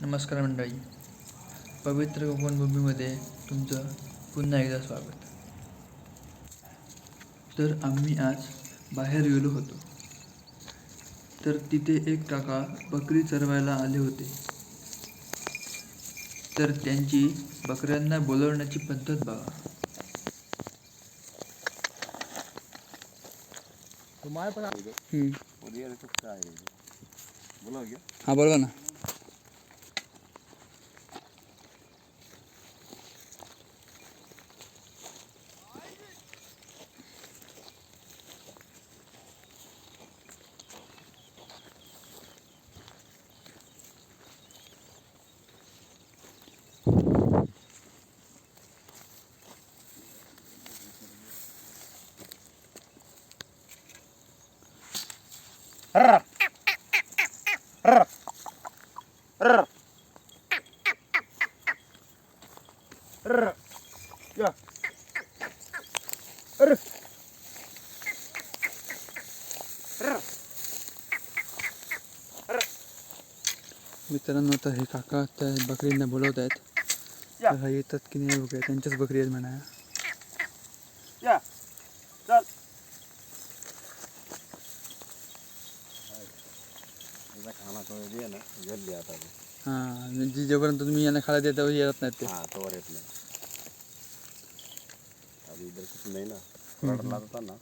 नमस्कार मंडळी. पवित्र कोकण भूमीमध्ये तुमचं पुन्हा एकदा स्वागत. तर आम्ही आज बाहेर गेलो होतो. तर तिथे एक काका बकरी चरवायला आले होते. तर त्यांची बकऱ्यांना बोलवण्याची पद्धत बघा. हा बरोबर ना. मित्रांनो तर हे काका त्या बकरींना बोलवत आहेत तर हा येतात की नाही बघूया त्यांच्याच बकरी आहेत म्हणा. खाना तो दे ना आता ते. हां म्हणजे जोपर्यंत तुम्ही यांना खायला देता येत नाहीत ते. हा तोवर येत नाही. अभी इधर कुछ नाही ना रडला होता ना.